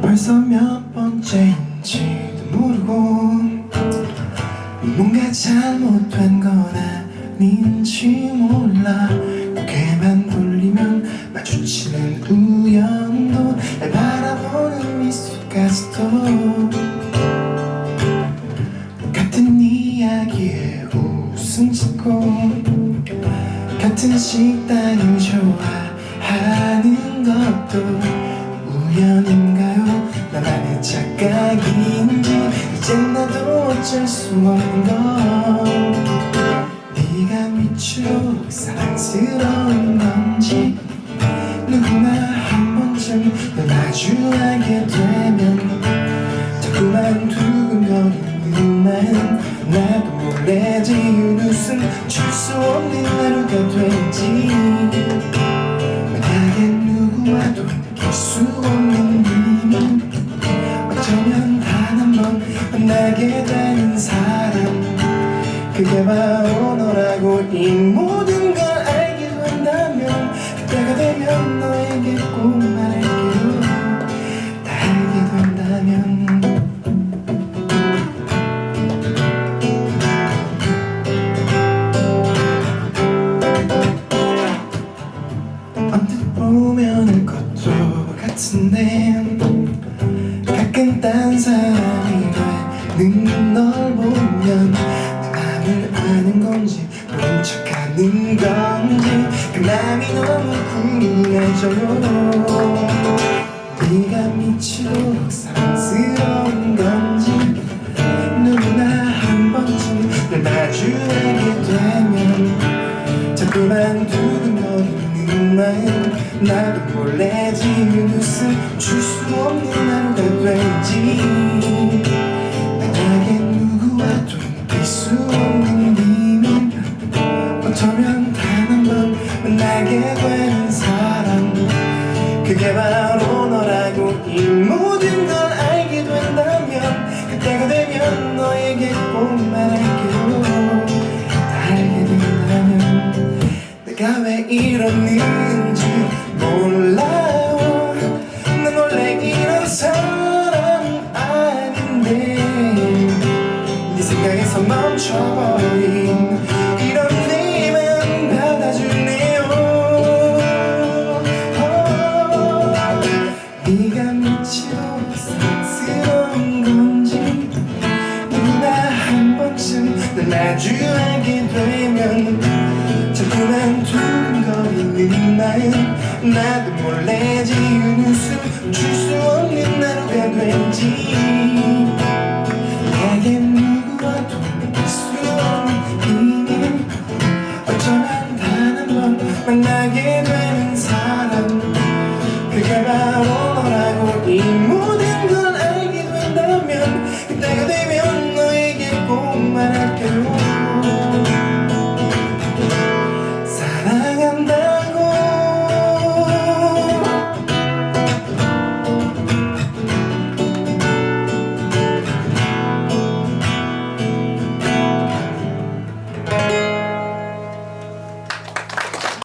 벌써 몇 번째인지도 모르고 뭔가 잘못된 건 아닌지 몰라. 고개만 돌리면 마주치는 우연도 날 바라보는 미소까지도 같은 이야기에 웃음 짓고 같은 식당을 좋아하는 것도 우연인가요? 나만의 착각인지 이젠 나도 어쩔 수 없는 건 네가 미치도록 사랑스러운 건지 누구나 한 번쯤 널 마주하게 되면 자꾸만 두근거리는 마음 나도 몰래 지은 웃음 줄 수 없는 하루가 되지 만약에 누구와도 느낄 수 없는 힘이 어쩌면 단 한 번 만나게 되는 사람 그게 바로 너라고 이 모든 걸 알게 된다면 그때가 되면 너에게 꼭 알 것도 같은데 가끔 딴 사람이 되는 널 보면 내 맘을 아는 건지 모른 척하는 건지 그 맘이 너무 궁금해져요. 네가 미치도록 사랑스러운 건지 누구나 한 번쯤 널 마주하게 되면 자꾸만 두근 마음 나도 몰래 지은 웃음 줄 수 없는 하루가 되지. 만약에 누구와도 느낄 수 없는 비밀 어쩌면 단 한 번 만나게 되는 사람 그게 바로 왜 이러는지 몰라요. 난 원래 이런 사람 아닌데. 네 생각에서 멈춰버린 이런 내맘 받아주네요? 어, 네가 사랑스러운 건지 누구나 한 번쯤 날 마주하게 되면 두근거리는 마음 나도 몰래 지은 웃음 줄 수 없는 하루가 되지